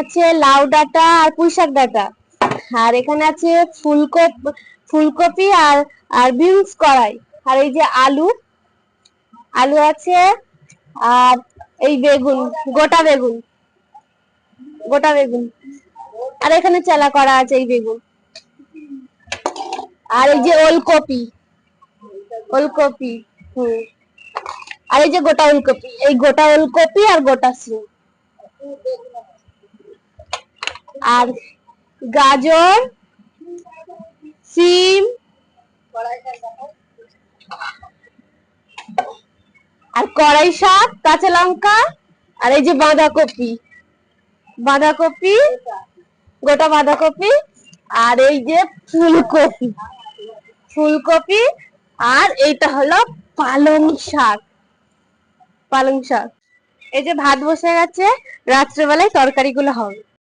আছে লাউ ডাঁটা আর পুঁই শাক ডাঁটা। আর এখানে আছে ফুলকপি ফুলকপি আর আর বিনস কড়াই। আর এই যে আলু আলু আছে, আর এই বেগুন, গোটা বেগুন। গোটা বেগুন। আর এখানে চালা করা আছে, এই বেগুন। আর এই যে ওলকপি ওলকপি, হুম। আর এই যে গোটা ওলকপি, এই গোটা ওলকপি আর গোটা সিম। আর গাজর, সিম, আর কড়াই শাক, কাঁচা লঙ্কা, আর এই যে বাঁধাকপি। বাঁধাকপি, গোটা বাঁধাকপি, আর এই যে ফুলকপি। ফুলকপি, আর এইটা হলো পালং শাক। পালং শাক। এই যে ভাত বসে গেছে, রাত্রেবেলায় তরকারিগুলো হবে।